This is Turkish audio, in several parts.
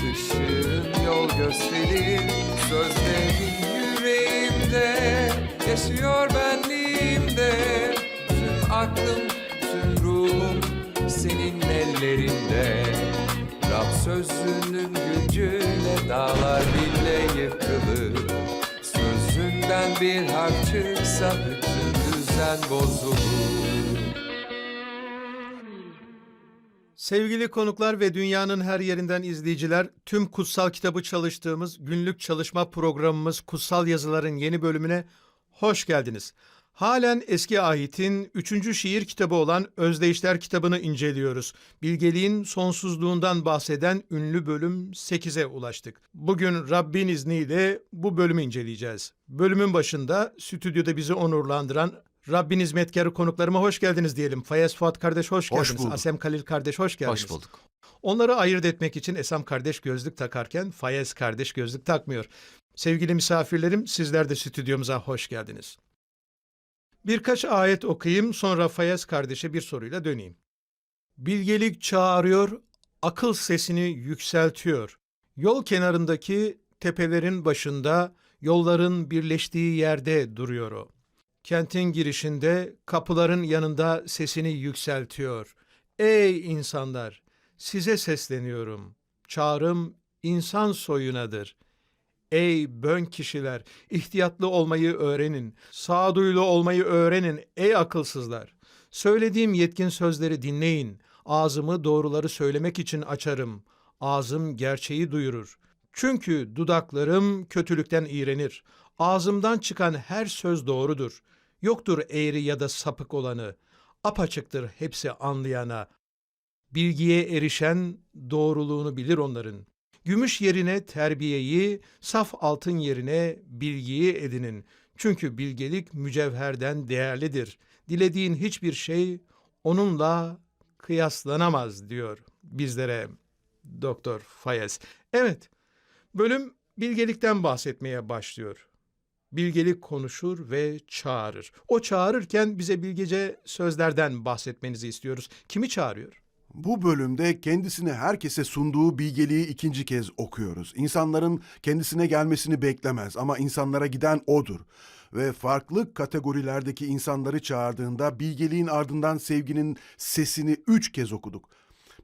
ışığın yol gösterir Sözlerin yüreğimde. Yaşıyor benliğimde. Tüm aklım, tüm ruhum senin ellerinde. Rab sözünün gücüyle dağlar bile yıkılır. Sözünden bir harf çıksa bütün düzen bozulur Sevgili konuklar ve dünyanın her yerinden izleyiciler, tüm kutsal kitabı çalıştığımız günlük çalışma programımız Kutsal Yazıların yeni bölümüne hoş geldiniz. Halen eski ahitin 3. şiir kitabı olan Özdeyişler kitabını inceliyoruz. Bilgeliğin sonsuzluğundan bahseden ünlü bölüm 8'e ulaştık. Bugün Rabbin izniyle bu bölümü inceleyeceğiz. Bölümün başında stüdyoda bizi onurlandıran Rabbin hizmetkarı konuklarıma hoş geldiniz diyelim. Fayez Fuat kardeş hoş Hoş geldiniz. bulduk. Asem Kalil kardeş hoş geldiniz. Hoş bulduk. Onları ayırt etmek için Esam kardeş gözlük takarken Fayez kardeş gözlük takmıyor. Sevgili misafirlerim sizler de stüdyomuza hoş geldiniz. Birkaç ayet okuyayım sonra Fayez kardeşe bir soruyla döneyim. Bilgelik çağırıyor, akıl sesini yükseltiyor. Yol kenarındaki tepelerin başında, yolların birleştiği yerde duruyor o. Kentin girişinde, kapıların yanında sesini yükseltiyor. Ey insanlar! Size sesleniyorum. Çağrım insan soyunadır. Ey bön kişiler, ihtiyatlı olmayı öğrenin. Sağduyulu olmayı öğrenin ey akılsızlar. Söylediğim yetkin sözleri dinleyin. Ağzımı doğruları söylemek için açarım. Ağzım gerçeği duyurur. Çünkü dudaklarım kötülükten iğrenir. Ağzımdan çıkan her söz doğrudur. Yoktur eğri ya da sapık olanı. Apaçıktır hepsi anlayana. Bilgiye erişen doğruluğunu bilir onların. Gümüş yerine terbiyeyi, saf altın yerine bilgiyi edinin. Çünkü bilgelik mücevherden değerlidir. Dilediğin hiçbir şey onunla kıyaslanamaz diyor bizlere Doktor Fayez. Evet, bölüm bilgelikten bahsetmeye başlıyor. Bilgelik konuşur ve çağırır. O çağırırken bize bilgece sözlerden bahsetmenizi istiyoruz. Kimi çağırıyor? Bu bölümde kendisini herkese sunduğu bilgeliği ikinci kez okuyoruz. İnsanların kendisine gelmesini beklemez ama insanlara giden odur. Ve farklı kategorilerdeki insanları çağırdığında bilgeliğin ardından sevginin sesini üç kez okuduk.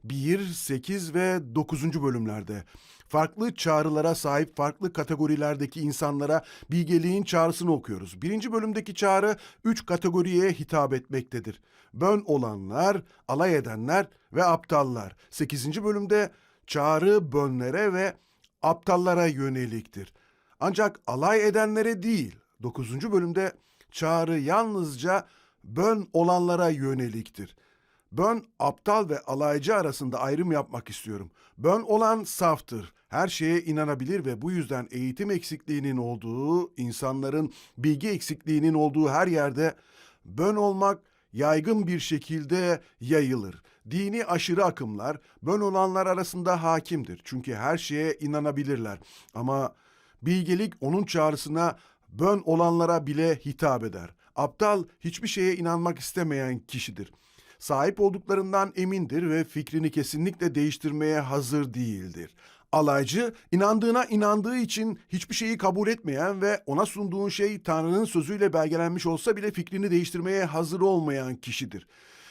1, 8 ve 9. bölümlerde farklı çağrılara sahip farklı kategorilerdeki insanlara bilgeliğin çağrısını okuyoruz. Birinci bölümdeki çağrı üç kategoriye hitap etmektedir. Bön olanlar, alay edenler ve aptallar. 8. bölümde çağrı bönlere ve aptallara yöneliktir. Ancak alay edenlere değil. 9. bölümde çağrı yalnızca bön olanlara yöneliktir. Bön aptal ve alaycı arasında ayrım yapmak istiyorum. Bön olan saftır. Her şeye inanabilir ve bu yüzden eğitim eksikliğinin olduğu, insanların bilgi eksikliğinin olduğu her yerde bön olmak yaygın bir şekilde yayılır. Dini aşırı akımlar bön olanlar arasında hakimdir. Çünkü her şeye inanabilirler. Ama bilgelik onun çağrısına bön olanlara bile hitap eder. Aptal hiçbir şeye inanmak istemeyen kişidir sahip olduklarından emindir ve fikrini kesinlikle değiştirmeye hazır değildir. Alaycı, inandığına inandığı için hiçbir şeyi kabul etmeyen ve ona sunduğun şey Tanrı'nın sözüyle belgelenmiş olsa bile fikrini değiştirmeye hazır olmayan kişidir.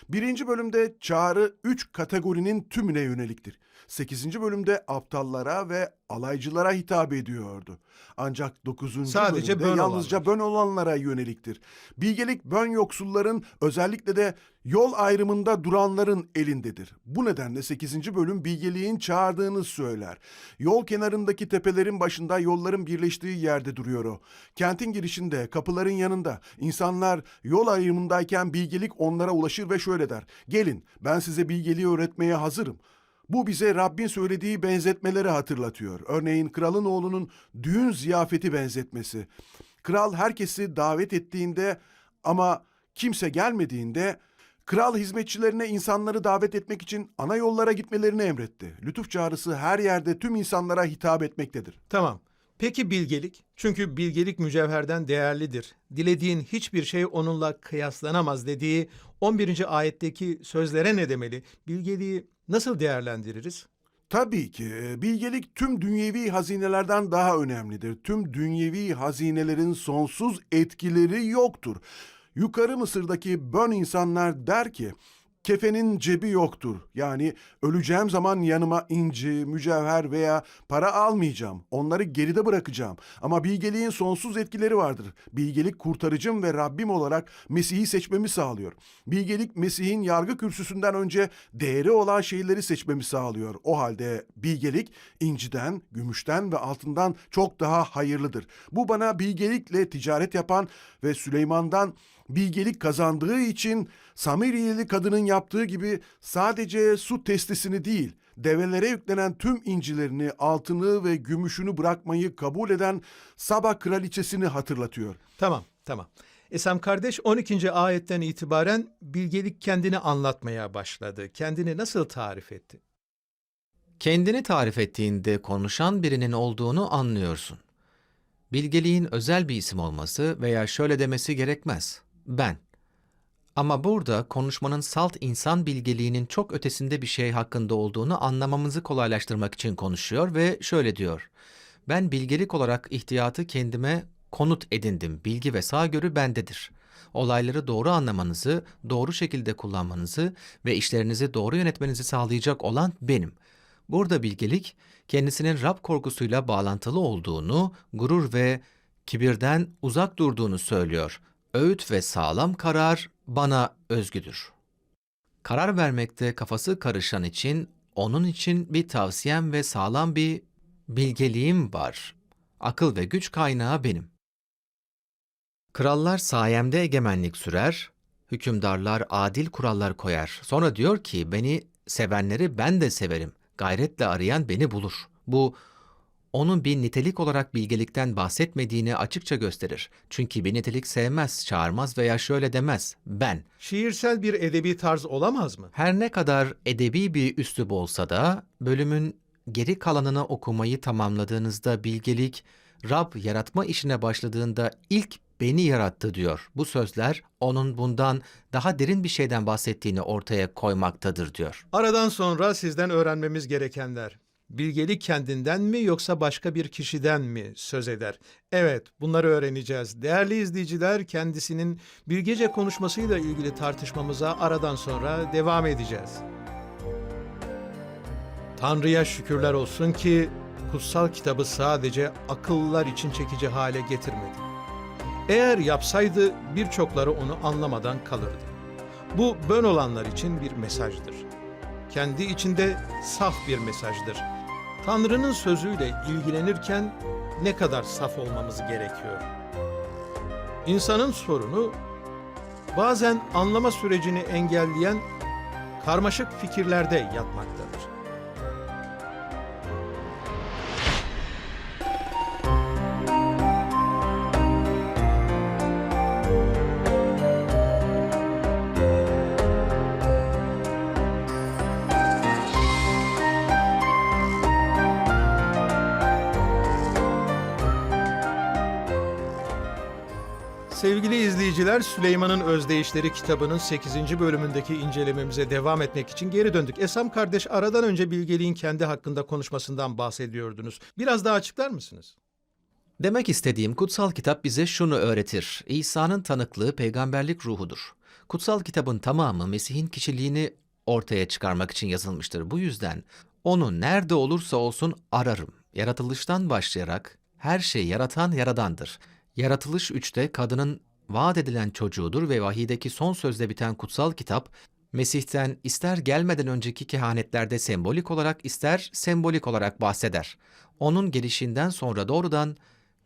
Birinci bölümde çağrı üç kategorinin tümüne yöneliktir. Sekizinci bölümde aptallara ve alaycılara hitap ediyordu. Ancak dokuzuncu Sadece bölümde bön yalnızca bön olanlara yöneliktir. Bilgelik bön yoksulların özellikle de yol ayrımında duranların elindedir. Bu nedenle 8. bölüm bilgeliğin çağırdığını söyler. Yol kenarındaki tepelerin başında yolların birleştiği yerde duruyor o. Kentin girişinde, kapıların yanında. İnsanlar yol ayrımındayken bilgelik onlara ulaşır ve şöyle der. Gelin ben size bilgeliği öğretmeye hazırım. Bu bize Rabbin söylediği benzetmeleri hatırlatıyor. Örneğin kralın oğlunun düğün ziyafeti benzetmesi. Kral herkesi davet ettiğinde ama kimse gelmediğinde kral hizmetçilerine insanları davet etmek için ana yollara gitmelerini emretti. Lütuf çağrısı her yerde tüm insanlara hitap etmektedir. Tamam. Peki bilgelik? Çünkü bilgelik mücevherden değerlidir. Dilediğin hiçbir şey onunla kıyaslanamaz dediği 11. ayetteki sözlere ne demeli? Bilgeliği nasıl değerlendiririz? Tabii ki e, bilgelik tüm dünyevi hazinelerden daha önemlidir. Tüm dünyevi hazinelerin sonsuz etkileri yoktur. Yukarı Mısır'daki bön insanlar der ki, kefenin cebi yoktur. Yani öleceğim zaman yanıma inci, mücevher veya para almayacağım. Onları geride bırakacağım. Ama bilgeliğin sonsuz etkileri vardır. Bilgelik kurtarıcım ve Rabbim olarak Mesih'i seçmemi sağlıyor. Bilgelik Mesih'in yargı kürsüsünden önce değeri olan şeyleri seçmemi sağlıyor. O halde bilgelik inciden, gümüşten ve altından çok daha hayırlıdır. Bu bana bilgelikle ticaret yapan ve Süleyman'dan bilgelik kazandığı için Samiriyeli kadının yaptığı gibi sadece su testisini değil, develere yüklenen tüm incilerini, altını ve gümüşünü bırakmayı kabul eden Saba kraliçesini hatırlatıyor. Tamam, tamam. Esam kardeş 12. ayetten itibaren bilgelik kendini anlatmaya başladı. Kendini nasıl tarif etti? Kendini tarif ettiğinde konuşan birinin olduğunu anlıyorsun. Bilgeliğin özel bir isim olması veya şöyle demesi gerekmez. Ben. Ama burada konuşmanın salt insan bilgeliğinin çok ötesinde bir şey hakkında olduğunu anlamamızı kolaylaştırmak için konuşuyor ve şöyle diyor. Ben bilgelik olarak ihtiyatı kendime konut edindim. Bilgi ve sağgörü bendedir. Olayları doğru anlamanızı, doğru şekilde kullanmanızı ve işlerinizi doğru yönetmenizi sağlayacak olan benim. Burada bilgelik, kendisinin Rab korkusuyla bağlantılı olduğunu, gurur ve kibirden uzak durduğunu söylüyor. Öğüt ve sağlam karar bana özgüdür. Karar vermekte kafası karışan için, onun için bir tavsiyem ve sağlam bir bilgeliğim var. Akıl ve güç kaynağı benim. Krallar sayemde egemenlik sürer, hükümdarlar adil kurallar koyar. Sonra diyor ki beni sevenleri ben de severim. Gayretle arayan beni bulur. Bu onun bir nitelik olarak bilgelikten bahsetmediğini açıkça gösterir. Çünkü bir nitelik sevmez, çağırmaz veya şöyle demez. Ben. Şiirsel bir edebi tarz olamaz mı? Her ne kadar edebi bir üslup olsa da bölümün geri kalanını okumayı tamamladığınızda bilgelik Rab yaratma işine başladığında ilk beni yarattı diyor. Bu sözler onun bundan daha derin bir şeyden bahsettiğini ortaya koymaktadır diyor. Aradan sonra sizden öğrenmemiz gerekenler. Bilgelik kendinden mi yoksa başka bir kişiden mi söz eder? Evet, bunları öğreneceğiz. Değerli izleyiciler, kendisinin bilgece konuşmasıyla ilgili tartışmamıza aradan sonra devam edeceğiz. Tanrı'ya şükürler olsun ki kutsal kitabı sadece akıllılar için çekici hale getirmedi. Eğer yapsaydı birçokları onu anlamadan kalırdı. Bu bön olanlar için bir mesajdır. Kendi içinde saf bir mesajdır. Tanrı'nın sözüyle ilgilenirken ne kadar saf olmamız gerekiyor? İnsanın sorunu bazen anlama sürecini engelleyen karmaşık fikirlerde yatmaktadır. İzleyiciler, Süleyman'ın Özdeyişleri kitabının 8. bölümündeki incelememize devam etmek için geri döndük. Esam kardeş aradan önce bilgeliğin kendi hakkında konuşmasından bahsediyordunuz. Biraz daha açıklar mısınız? Demek istediğim kutsal kitap bize şunu öğretir. İsa'nın tanıklığı peygamberlik ruhudur. Kutsal kitabın tamamı Mesih'in kişiliğini ortaya çıkarmak için yazılmıştır. Bu yüzden onu nerede olursa olsun ararım. Yaratılıştan başlayarak her şeyi yaratan yaradandır. Yaratılış 3'te kadının vaat edilen çocuğudur ve vahiydeki son sözle biten kutsal kitap Mesih'ten ister gelmeden önceki kehanetlerde sembolik olarak ister sembolik olarak bahseder. Onun gelişinden sonra doğrudan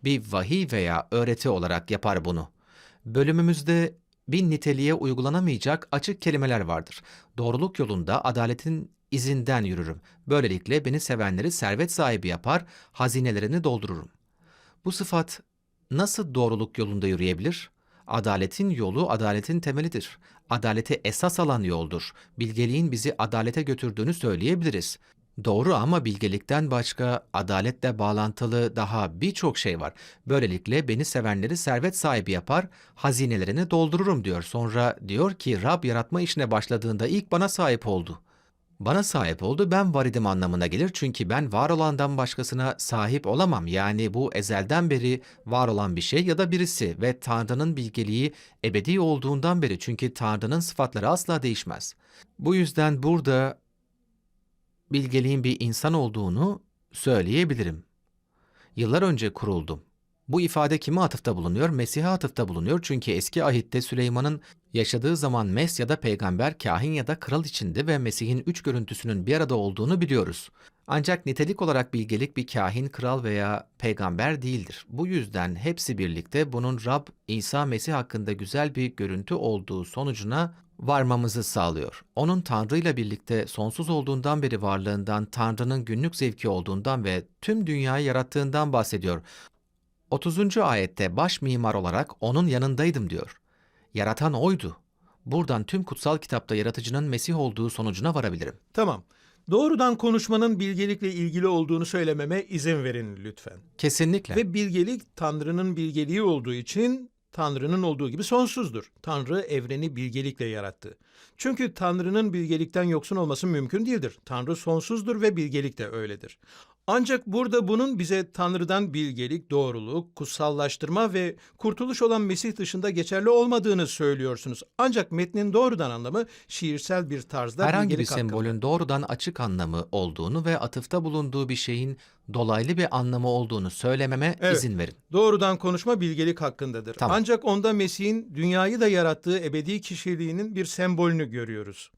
bir vahiy veya öğreti olarak yapar bunu. Bölümümüzde bir niteliğe uygulanamayacak açık kelimeler vardır. Doğruluk yolunda adaletin izinden yürürüm. Böylelikle beni sevenleri servet sahibi yapar, hazinelerini doldururum. Bu sıfat nasıl doğruluk yolunda yürüyebilir? Adaletin yolu adaletin temelidir. Adaleti esas alan yoldur. Bilgeliğin bizi adalete götürdüğünü söyleyebiliriz. Doğru ama bilgelikten başka adaletle bağlantılı daha birçok şey var. Böylelikle beni sevenleri servet sahibi yapar, hazinelerini doldururum diyor. Sonra diyor ki Rab yaratma işine başladığında ilk bana sahip oldu. Bana sahip oldu ben var idim anlamına gelir çünkü ben var olandan başkasına sahip olamam. Yani bu ezelden beri var olan bir şey ya da birisi ve Tanrı'nın bilgeliği ebedi olduğundan beri çünkü Tanrı'nın sıfatları asla değişmez. Bu yüzden burada bilgeliğin bir insan olduğunu söyleyebilirim. Yıllar önce kuruldum. Bu ifade kime atıfta bulunuyor? Mesih'e atıfta bulunuyor çünkü eski ahitte Süleyman'ın yaşadığı zaman Mes ya da peygamber, kahin ya da kral içindi ve Mesih'in üç görüntüsünün bir arada olduğunu biliyoruz. Ancak nitelik olarak bilgelik bir kahin, kral veya peygamber değildir. Bu yüzden hepsi birlikte bunun Rab İsa Mesih hakkında güzel bir görüntü olduğu sonucuna varmamızı sağlıyor. Onun Tanrı ile birlikte sonsuz olduğundan beri varlığından, Tanrı'nın günlük zevki olduğundan ve tüm dünyayı yarattığından bahsediyor. 30. ayette baş mimar olarak onun yanındaydım diyor. Yaratan oydu. Buradan tüm kutsal kitapta yaratıcının Mesih olduğu sonucuna varabilirim. Tamam. Doğrudan konuşmanın bilgelikle ilgili olduğunu söylememe izin verin lütfen. Kesinlikle. Ve bilgelik Tanrı'nın bilgeliği olduğu için Tanrı'nın olduğu gibi sonsuzdur. Tanrı evreni bilgelikle yarattı. Çünkü Tanrı'nın bilgelikten yoksun olması mümkün değildir. Tanrı sonsuzdur ve bilgelik de öyledir. Ancak burada bunun bize Tanrı'dan bilgelik, doğruluk, kutsallaştırma ve kurtuluş olan Mesih dışında geçerli olmadığını söylüyorsunuz. Ancak metnin doğrudan anlamı şiirsel bir tarzda Herhangi bir bilgelik hakkında. sembolün doğrudan açık anlamı olduğunu ve atıfta bulunduğu bir şeyin dolaylı bir anlamı olduğunu söylememe Evet. izin verin. Doğrudan konuşma bilgelik hakkındadır. Tamam. Ancak onda Mesih'in dünyayı da yarattığı ebedi kişiliğinin bir sembolünü görüyoruz.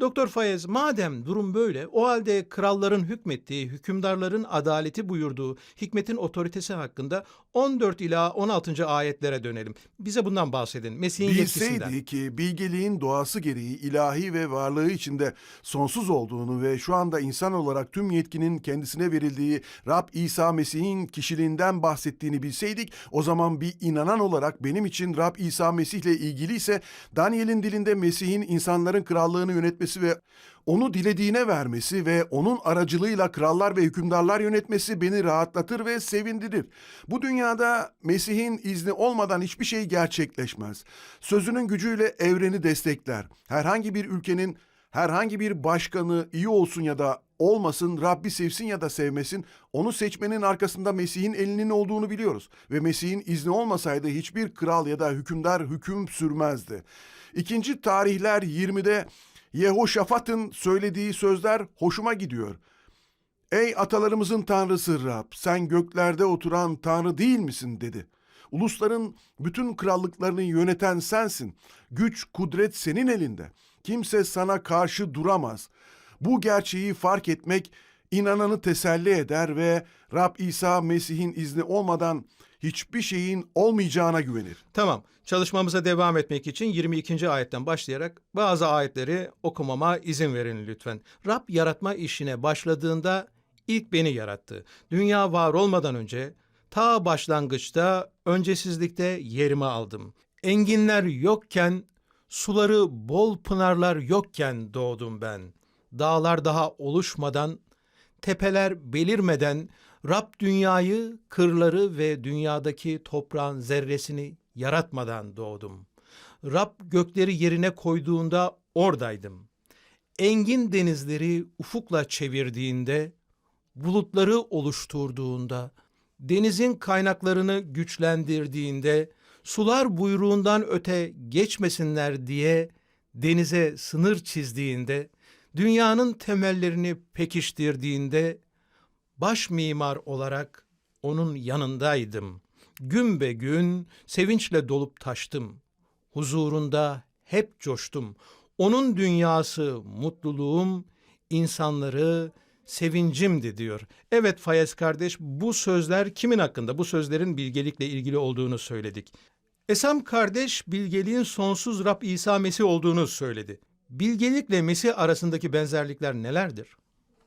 Doktor Fayez, madem durum böyle, o halde kralların hükmettiği, hükümdarların adaleti buyurduğu hikmetin otoritesi hakkında 14 ila 16. ayetlere dönelim. Bize bundan bahsedin. Mesih'in yetkisinden. Bilseydi ki bilgeliğin doğası gereği ilahi ve varlığı içinde sonsuz olduğunu ve şu anda insan olarak tüm yetkinin kendisine verildiği Rab İsa Mesih'in kişiliğinden bahsettiğini bilseydik o zaman bir inanan olarak benim için Rab İsa Mesih'le ilgili ise Daniel'in dilinde Mesih'in insanların krallığını yönetmesi ve onu dilediğine vermesi ve onun aracılığıyla krallar ve hükümdarlar yönetmesi beni rahatlatır ve sevindirir. Bu dünyada Mesih'in izni olmadan hiçbir şey gerçekleşmez. Sözünün gücüyle evreni destekler. Herhangi bir ülkenin herhangi bir başkanı iyi olsun ya da olmasın, Rabbi sevsin ya da sevmesin, onu seçmenin arkasında Mesih'in elinin olduğunu biliyoruz. Ve Mesih'in izni olmasaydı hiçbir kral ya da hükümdar hüküm sürmezdi. İkinci tarihler 20'de Yehoşafat'ın söylediği sözler hoşuma gidiyor. Ey atalarımızın tanrısı Rab, sen göklerde oturan tanrı değil misin dedi. Ulusların bütün krallıklarını yöneten sensin. Güç, kudret senin elinde. Kimse sana karşı duramaz. Bu gerçeği fark etmek inananı teselli eder ve Rab İsa Mesih'in izni olmadan hiçbir şeyin olmayacağına güvenir. Tamam. Çalışmamıza devam etmek için 22. ayetten başlayarak bazı ayetleri okumama izin verin lütfen. Rab yaratma işine başladığında ilk beni yarattı. Dünya var olmadan önce ta başlangıçta öncesizlikte yerimi aldım. Enginler yokken, suları bol pınarlar yokken doğdum ben. Dağlar daha oluşmadan, tepeler belirmeden Rab dünyayı, kırları ve dünyadaki toprağın zerresini yaratmadan doğdum. Rab gökleri yerine koyduğunda oradaydım. Engin denizleri ufukla çevirdiğinde, bulutları oluşturduğunda, denizin kaynaklarını güçlendirdiğinde, sular buyruğundan öte geçmesinler diye denize sınır çizdiğinde, dünyanın temellerini pekiştirdiğinde, baş mimar olarak onun yanındaydım. Gün be gün sevinçle dolup taştım. Huzurunda hep coştum. Onun dünyası mutluluğum, insanları sevincimdi diyor. Evet Fayez kardeş bu sözler kimin hakkında? Bu sözlerin bilgelikle ilgili olduğunu söyledik. Esam kardeş bilgeliğin sonsuz Rab İsa Mesih olduğunu söyledi. Bilgelikle Mesih arasındaki benzerlikler nelerdir?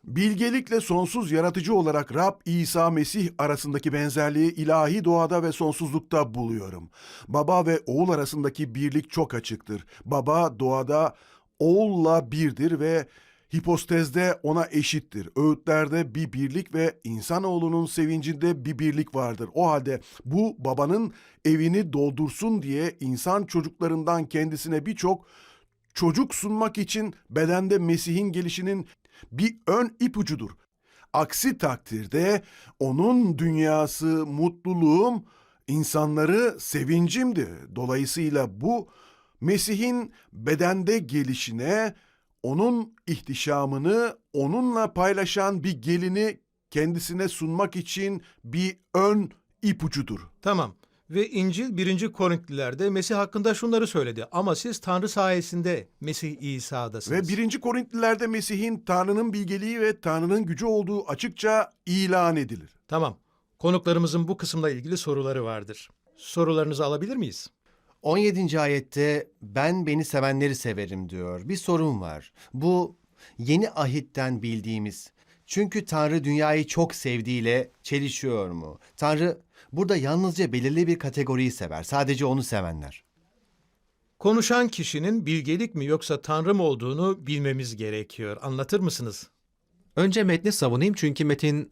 Bilgelikle sonsuz yaratıcı olarak Rab İsa Mesih arasındaki benzerliği ilahi doğada ve sonsuzlukta buluyorum. Baba ve oğul arasındaki birlik çok açıktır. Baba doğada oğulla birdir ve hipostezde ona eşittir. Öğütlerde bir birlik ve insanoğlunun sevincinde bir birlik vardır. O halde bu babanın evini doldursun diye insan çocuklarından kendisine birçok çocuk sunmak için bedende Mesih'in gelişinin bir ön ipucudur. Aksi takdirde onun dünyası mutluluğum, insanları sevincimdi. Dolayısıyla bu Mesih'in bedende gelişine, onun ihtişamını onunla paylaşan bir gelini kendisine sunmak için bir ön ipucudur. Tamam. Ve İncil 1. Korintlilerde Mesih hakkında şunları söyledi. Ama siz Tanrı sayesinde Mesih İsa'dasınız. Ve 1. Korintlilerde Mesih'in Tanrı'nın bilgeliği ve Tanrı'nın gücü olduğu açıkça ilan edilir. Tamam. Konuklarımızın bu kısımla ilgili soruları vardır. Sorularınızı alabilir miyiz? 17. ayette ben beni sevenleri severim diyor. Bir sorun var. Bu yeni ahitten bildiğimiz. Çünkü Tanrı dünyayı çok sevdiğiyle çelişiyor mu? Tanrı burada yalnızca belirli bir kategoriyi sever. Sadece onu sevenler. Konuşan kişinin bilgelik mi yoksa Tanrı mı olduğunu bilmemiz gerekiyor. Anlatır mısınız? Önce metni savunayım çünkü metin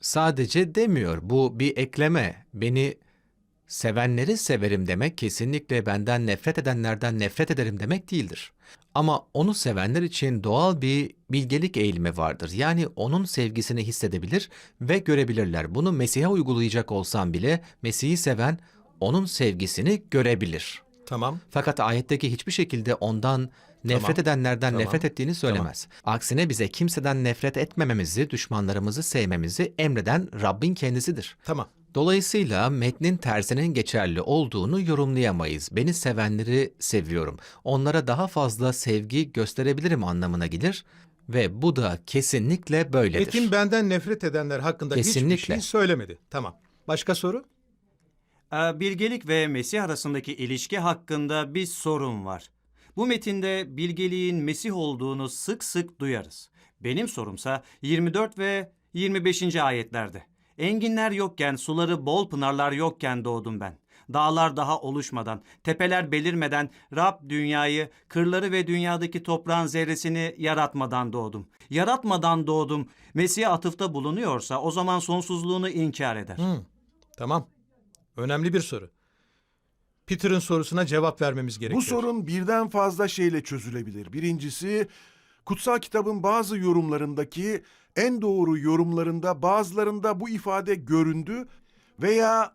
sadece demiyor. Bu bir ekleme. Beni sevenleri severim demek kesinlikle benden nefret edenlerden nefret ederim demek değildir. Ama onu sevenler için doğal bir bilgelik eğilimi vardır. Yani onun sevgisini hissedebilir ve görebilirler. Bunu Mesih'e uygulayacak olsam bile Mesih'i seven onun sevgisini görebilir. Tamam. Fakat ayetteki hiçbir şekilde ondan nefret Tamam. edenlerden Tamam. nefret ettiğini söylemez. Aksine bize kimseden nefret etmememizi, düşmanlarımızı sevmemizi emreden Rabbin kendisidir. Tamam. Dolayısıyla metnin tersinin geçerli olduğunu yorumlayamayız. Beni sevenleri seviyorum. Onlara daha fazla sevgi gösterebilirim anlamına gelir ve bu da kesinlikle böyledir. Metin benden nefret edenler hakkında hiçbir Kesinlikle. şey söylemedi. Tamam. Başka soru? Ee, Bilgelik ve Mesih arasındaki ilişki hakkında bir sorun var. Bu metinde bilgeliğin Mesih olduğunu sık sık duyarız. Benim sorumsa 24 ve 25. ayetlerde. Enginler yokken, suları bol pınarlar yokken doğdum ben. Dağlar daha oluşmadan, tepeler belirmeden Rab dünyayı, kırları ve dünyadaki toprağın zerresini yaratmadan doğdum. Yaratmadan doğdum. Mesih'e atıfta bulunuyorsa o zaman sonsuzluğunu inkar eder. Hı. Tamam. Önemli bir soru. Peter'ın sorusuna cevap vermemiz gerekiyor. Bu sorun birden fazla şeyle çözülebilir. Birincisi, kutsal kitabın bazı yorumlarındaki en doğru yorumlarında bazılarında bu ifade göründü veya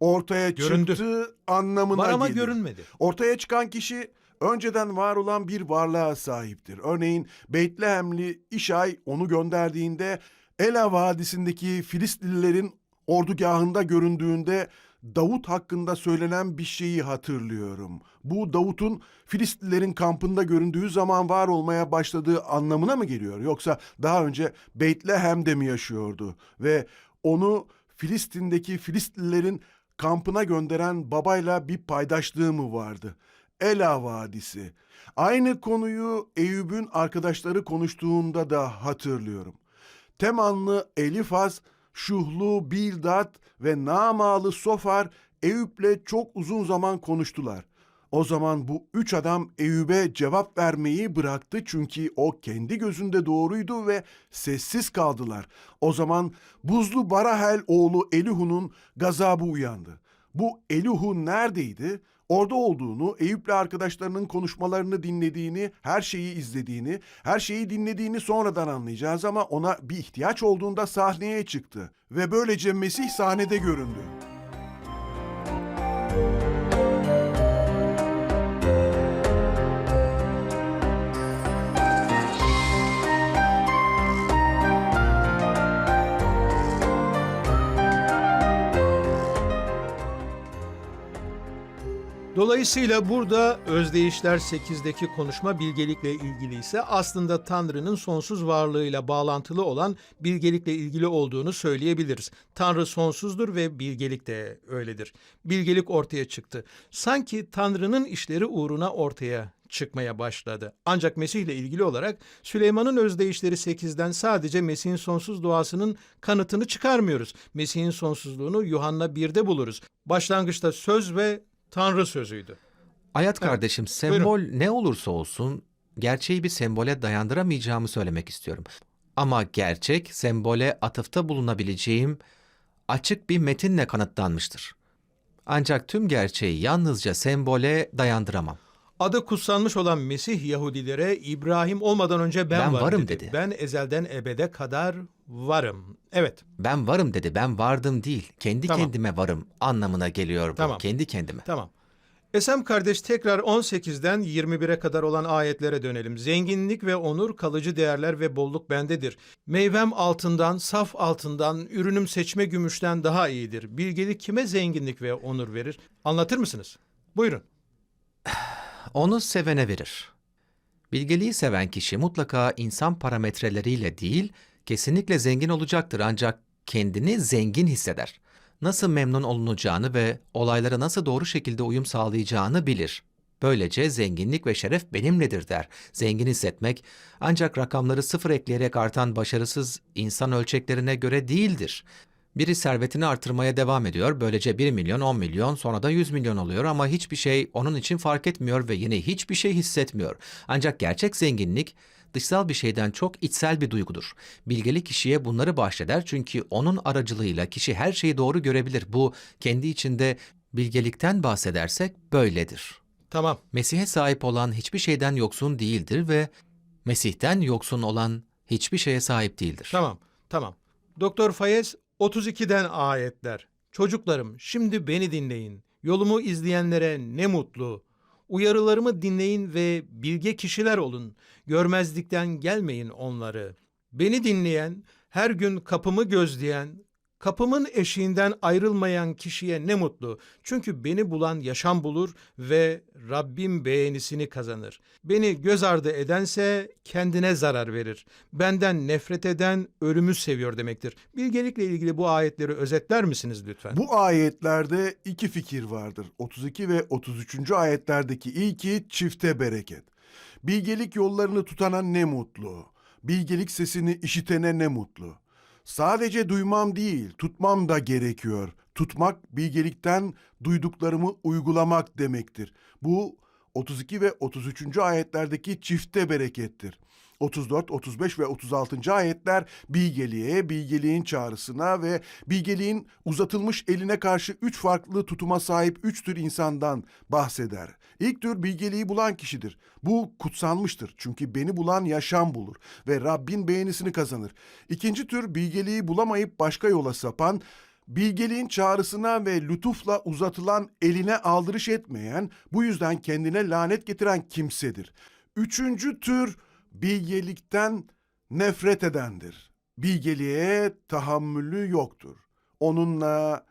ortaya Göründü. çıktı anlamına var ama gelir. görünmedi. Ortaya çıkan kişi önceden var olan bir varlığa sahiptir. Örneğin Beytlehemli İşay onu gönderdiğinde Ela Vadisi'ndeki Filistlilerin ordugahında göründüğünde Davut hakkında söylenen bir şeyi hatırlıyorum. Bu Davut'un Filistlilerin kampında göründüğü zaman var olmaya başladığı anlamına mı geliyor? Yoksa daha önce Beytlehem'de mi yaşıyordu ve onu Filistin'deki Filistlilerin kampına gönderen babayla bir paydaşlığı mı vardı? Ela Vadisi. Aynı konuyu Eyüp'ün arkadaşları konuştuğunda da hatırlıyorum. Temanlı Elifaz, Şuhlu Bildad ve Namalı Sofar Eyüp'le çok uzun zaman konuştular. O zaman bu üç adam Eyüp'e cevap vermeyi bıraktı çünkü o kendi gözünde doğruydu ve sessiz kaldılar. O zaman Buzlu Barahel oğlu Elihu'nun gazabı uyandı. Bu Elihu neredeydi? Orada olduğunu, Eyüp'le arkadaşlarının konuşmalarını dinlediğini, her şeyi izlediğini, her şeyi dinlediğini sonradan anlayacağız ama ona bir ihtiyaç olduğunda sahneye çıktı ve böylece Mesih sahnede göründü. Dolayısıyla burada Özdeyişler 8'deki konuşma bilgelikle ilgili ise aslında Tanrı'nın sonsuz varlığıyla bağlantılı olan bilgelikle ilgili olduğunu söyleyebiliriz. Tanrı sonsuzdur ve bilgelik de öyledir. Bilgelik ortaya çıktı. Sanki Tanrı'nın işleri uğruna ortaya çıkmaya başladı. Ancak Mesih ile ilgili olarak Süleyman'ın özdeyişleri 8'den sadece Mesih'in sonsuz duasının kanıtını çıkarmıyoruz. Mesih'in sonsuzluğunu Yuhanna 1'de buluruz. Başlangıçta söz ve Tanrı sözüydü. Hayat Evet, kardeşim, sembol ne olursa olsun gerçeği bir sembole dayandıramayacağımı söylemek istiyorum. Ama gerçek sembole atıfta bulunabileceğim açık bir metinle kanıtlanmıştır. Ancak tüm gerçeği yalnızca sembole dayandıramam. Adı kutsanmış olan Mesih Yahudilere İbrahim olmadan önce ben, Ben varım, varım dedi. dedi. Ben ezelden ebede kadar varım. Evet, Ben varım dedi, ben vardım değil, kendi Tamam. kendime varım anlamına geliyor bu. Tamam. Kendi kendime. tamam. Esem kardeş tekrar 18'den 21'e kadar olan ayetlere dönelim. Zenginlik ve onur, kalıcı değerler ve bolluk bendedir. Meyvem altından, saf altından, ürünüm seçme gümüşten daha iyidir. Bilgelik kime zenginlik ve onur verir? Anlatır mısınız? Buyurun. Onu sevene verir. Bilgeliği seven kişi mutlaka insan parametreleriyle değil, kesinlikle zengin olacaktır ancak kendini zengin hisseder. Nasıl memnun olunacağını ve olaylara nasıl doğru şekilde uyum sağlayacağını bilir. Böylece zenginlik ve şeref benimledir der. Zengin hissetmek ancak rakamları sıfır ekleyerek artan başarısız insan ölçeklerine göre değildir. Biri servetini artırmaya devam ediyor. Böylece 1 milyon, 10 milyon, sonra da 100 milyon oluyor ama hiçbir şey onun için fark etmiyor ve yine hiçbir şey hissetmiyor. Ancak gerçek zenginlik dışsal bir şeyden çok içsel bir duygudur. Bilgeli kişiye bunları bahşeder çünkü onun aracılığıyla kişi her şeyi doğru görebilir. Bu kendi içinde bilgelikten bahsedersek böyledir. Tamam. Mesih'e sahip olan hiçbir şeyden yoksun değildir ve Mesih'ten yoksun olan hiçbir şeye sahip değildir. Tamam, tamam. Doktor Fayez 32'den ayetler. Çocuklarım şimdi beni dinleyin. Yolumu izleyenlere ne mutlu. Uyarılarımı dinleyin ve bilge kişiler olun. Görmezlikten gelmeyin onları. Beni dinleyen, her gün kapımı gözleyen, kapımın eşiğinden ayrılmayan kişiye ne mutlu. Çünkü beni bulan yaşam bulur ve Rabbim beğenisini kazanır. Beni göz ardı edense kendine zarar verir. Benden nefret eden ölümü seviyor demektir. Bilgelikle ilgili bu ayetleri özetler misiniz lütfen? Bu ayetlerde iki fikir vardır. 32 ve 33. ayetlerdeki ilki çifte bereket. Bilgelik yollarını tutana ne mutlu. Bilgelik sesini işitene ne mutlu. Sadece duymam değil, tutmam da gerekiyor. Tutmak bilgelikten duyduklarımı uygulamak demektir. Bu 32 ve 33. ayetlerdeki çifte berekettir. 34, 35 ve 36. ayetler bilgeliğe, bilgeliğin çağrısına ve bilgeliğin uzatılmış eline karşı üç farklı tutuma sahip üç tür insandan bahseder. İlk tür bilgeliği bulan kişidir. Bu kutsanmıştır çünkü beni bulan yaşam bulur ve Rabbin beğenisini kazanır. İkinci tür bilgeliği bulamayıp başka yola sapan, bilgeliğin çağrısına ve lütufla uzatılan eline aldırış etmeyen, bu yüzden kendine lanet getiren kimsedir. Üçüncü tür bilgelikten nefret edendir. Bilgeliğe tahammülü yoktur. Onunla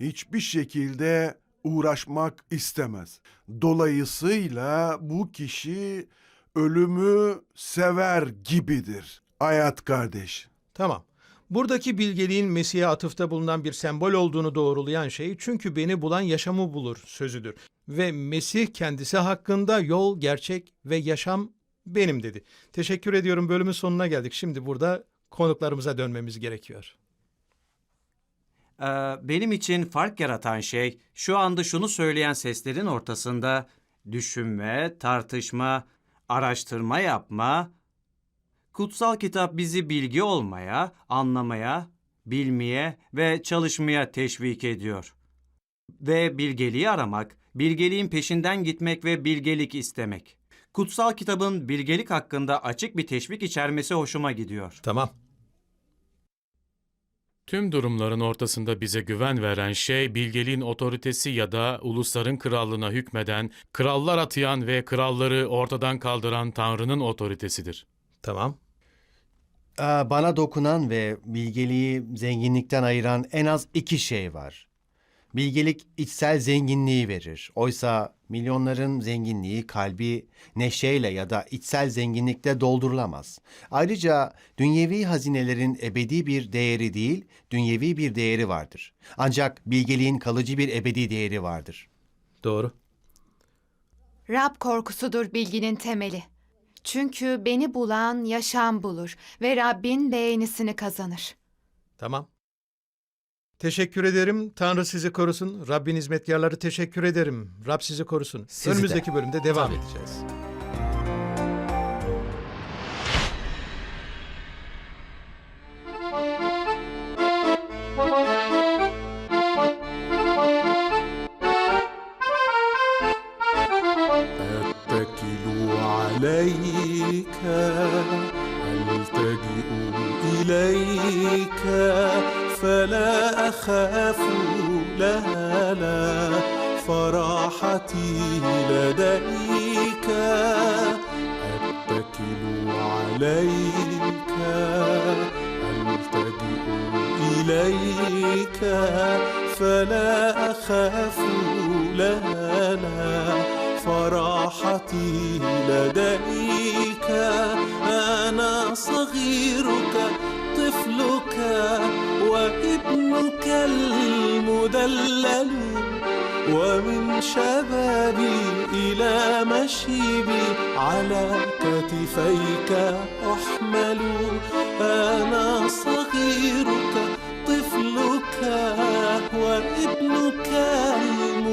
hiçbir şekilde uğraşmak istemez. Dolayısıyla bu kişi ölümü sever gibidir. Hayat kardeş. Tamam. Buradaki bilgeliğin Mesih'e atıfta bulunan bir sembol olduğunu doğrulayan şey çünkü beni bulan yaşamı bulur sözüdür. Ve Mesih kendisi hakkında yol, gerçek ve yaşam benim dedi. Teşekkür ediyorum bölümün sonuna geldik. Şimdi burada konuklarımıza dönmemiz gerekiyor. Ee, benim için fark yaratan şey şu anda şunu söyleyen seslerin ortasında düşünme, tartışma, araştırma yapma, kutsal kitap bizi bilgi olmaya, anlamaya, bilmeye ve çalışmaya teşvik ediyor. Ve bilgeliği aramak, bilgeliğin peşinden gitmek ve bilgelik istemek. Kutsal kitabın bilgelik hakkında açık bir teşvik içermesi hoşuma gidiyor. Tamam. Tüm durumların ortasında bize güven veren şey bilgeliğin otoritesi ya da ulusların krallığına hükmeden, krallar atayan ve kralları ortadan kaldıran Tanrı'nın otoritesidir. Tamam. Ee, Bana dokunan ve bilgeliği zenginlikten ayıran en az iki şey var. Bilgelik içsel zenginliği verir. Oysa milyonların zenginliği kalbi neşeyle ya da içsel zenginlikle doldurulamaz. Ayrıca dünyevi hazinelerin ebedi bir değeri değil, dünyevi bir değeri vardır. Ancak bilgeliğin kalıcı bir ebedi değeri vardır. Doğru. Rab korkusudur bilginin temeli. Çünkü beni bulan yaşam bulur ve Rabbin beğenisini kazanır. Tamam. Teşekkür ederim. Tanrı sizi korusun. Rabbin hizmetkarları teşekkür ederim. Rab sizi korusun. Sizi de. Önümüzdeki bölümde devam Tabii. edeceğiz. لا فرحتي لديك. أنا صغيرك طفلك وابنك المدلل. ومن شبابي إلى مشيبي على كتفيك أحمل. أنا صغيرك طفلك وابنك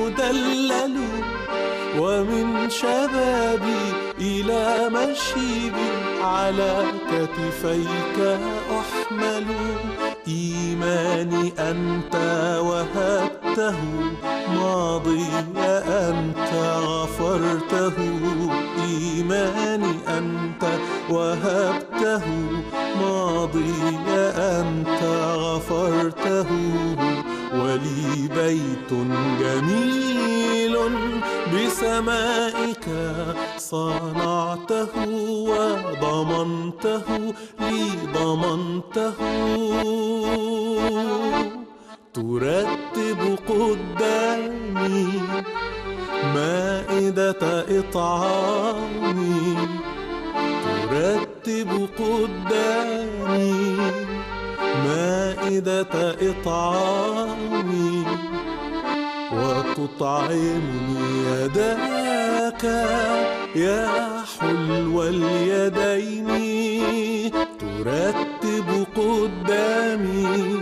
المدلل ومن شبابي إلى مشيبي على كتفيك أحمل إيماني أنت وهبته ماضي أنت غفرته إيماني أنت وهبته ماضي أنت غفرته ولي بيت جميل بسمائك صنعته وضمنته لي ضمنته. ترتب قدامي مائدة إطعامي. ترتب قدامي مائدة إطعامي وتطعمني يداك يا حلو اليدين ترتب قدامي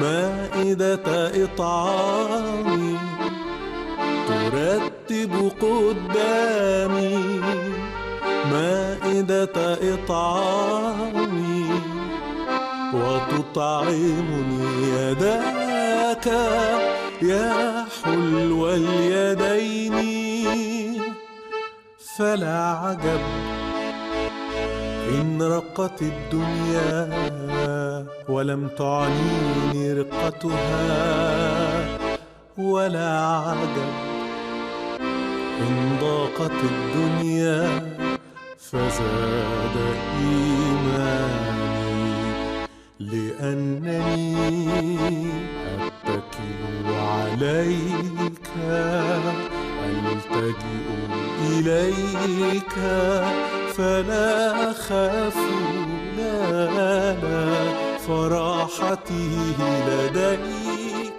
مائدة إطعامي ترتب قدامي مائدة إطعامي وتطعمني يداك يا حلو اليدين. فلا عجب إن رقت الدنيا ولم تعنيني رقتها. ولا عجب إن ضاقت الدنيا فزاد إيماني. لأنني أتكل عليك ألتجئ إليك فلا أخاف لا لا فرحتي لديك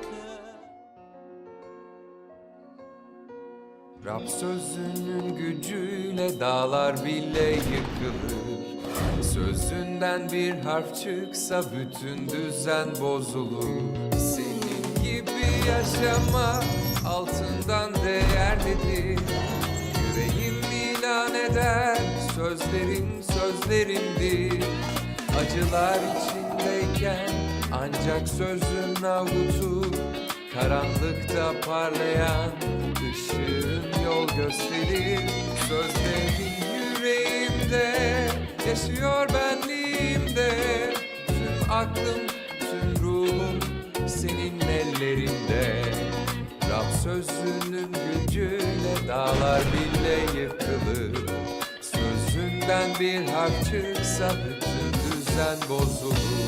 Rab sözünün gücüyle dağlar bile yıkılır Sözünden bir harf çıksa bütün düzen bozulur. Senin gibi yaşamak altından değerlidir. Yüreğim ilan eder sözlerim sözlerimdir. Acılar içindeyken ancak sözün avutur Karanlıkta parlayan ışığın yol gösterir. Sözlerin yüreğimde yaşıyor benliğimde. Tüm aklım, tüm ruhum senin ellerinde. Rab sözünün gücüyle dağlar bile yıkılır. Sözünden bir harf çıksa bütün düzen bozulur